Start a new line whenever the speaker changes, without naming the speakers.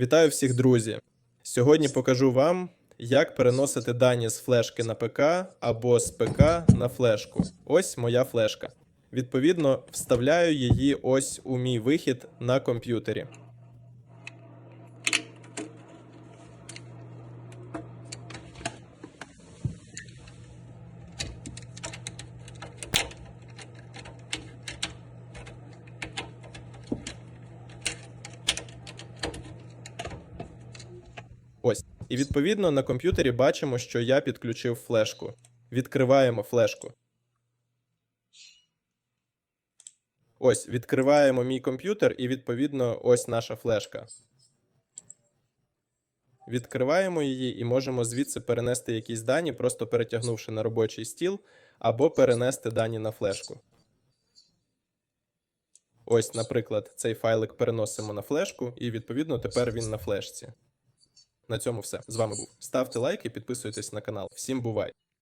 Вітаю всіх, друзі! Сьогодні покажу вам, як переносити дані з флешки на ПК або з ПК на флешку. Ось моя флешка. Відповідно, вставляю її ось у мій вихід на комп'ютері. Ось. І відповідно на комп'ютері бачимо, що я підключив флешку. Відкриваємо флешку. Ось, відкриваємо мій комп'ютер, і відповідно ось наша флешка. Відкриваємо її і можемо звідси перенести якісь дані, просто перетягнувши на робочий стіл, або перенести дані на флешку. Ось, наприклад, цей файлик переносимо на флешку, і відповідно тепер він на флешці. На цьому все. З вами був. Ставте лайки, підписуйтесь на канал. Всім бувай!